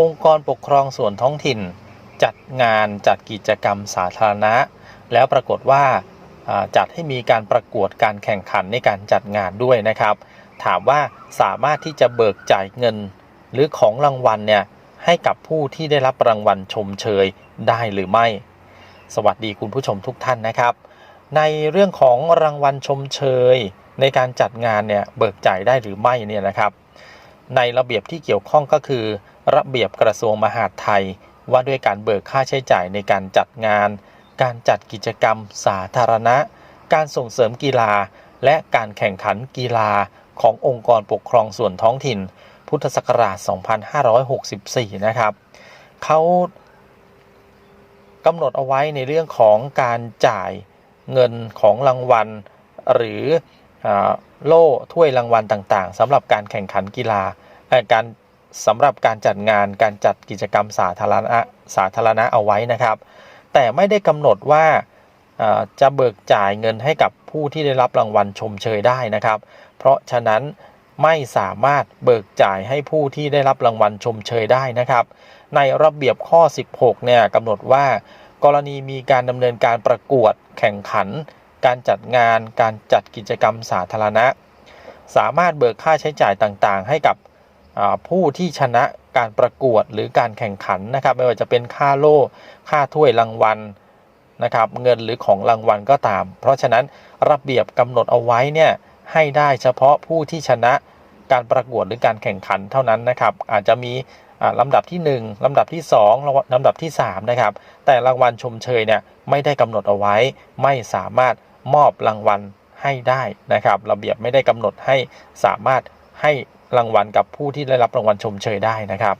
องค์กรปกครองส่วนท้องถิ่น จัดงานจัดกิจกรรมสาธารณะ แล้วปรากฏว่าจัดให้มีการประกวดการแข่งขันในการจัดงานด้วยนะครับ ถามว่าสามารถที่จะเบิกจ่ายเงิน หรือของรางวัลเนี่ยให้กับผู้ที่ได้รับรางวัลชมเชยได้หรือไม่ สวัสดีคุณผู้ชมทุกท่านนะครับ ในเรื่องของรางวัลชมเชย ในการจัดงานเนี่ยเบิกจ่ายได้หรือไม่เนี่ยนะครับ ในระเบียบที่เกี่ยวข้องก็คือ ระเบียบกระทรวงมหาดไทย ว่าด้วยการเบิกค่าใช้จ่ายในการจัดงาน การจัดกิจกรรมสาธารณะ การส่งเสริมกีฬา และการแข่งขันกีฬาขององค์กรปกครองส่วนท้องถิ่น พุทธศักราช 2564 นะครับเขากำหนดเอาไว้ในเรื่องของการจ่ายเงินของรางวัล หรืออโล่ถ้วยรางวัลต่างๆสำหรับการแข่งขันกีฬาการ สำหรับการจัดงานการจัดกิจกรรมสาธารณะสาธารณะเอาไว้นะครับ แต่ไม่ได้กำหนดว่าจะเบิกจ่ายเงินให้กับผู้ที่ได้รับรางวัลชมเชยได้นะครับ เพราะฉะนั้นไม่สามารถเบิกจ่ายให้ผู้ที่ได้รับรางวัลชมเชยได้นะครับ ในระเบียบข้อ 16 เนี่ยกำหนดว่า กรณีมีการดำเนินการประกวดแข่งขัน การจัดงาน การจัดกิจกรรมสาธารณะ สามารถเบิกค่าใช้จ่ายต่างๆ ให้กับ ผู้ที่ชนะการประกวดหรือการแข่งขันนะครับ ไม่ว่าจะเป็นค่าโล่ค่าถ้วยรางวัลนะครับ เงินหรือของรางวัลก็ตาม เพราะฉะนั้นระเบียบกำหนดเอาไว้เนี่ยให้ได้เฉพาะผู้ที่ชนะการประกวดหรือการแข่งขันเท่านั้นนะครับ อาจจะมีลำดับที่ 1 ลำดับที่ 2ลำดับที่ 3 นะครับ แต่รางวัลชมเชยเนี่ยไม่ได้กำหนดเอาไว้ ไม่สามารถมอบรางวัลให้ได้นะครับ ระเบียบไม่ได้กำหนดให้สามารถให้ รางวัลกับผู้ที่ได้รับรางวัลชมเชยได้นะครับ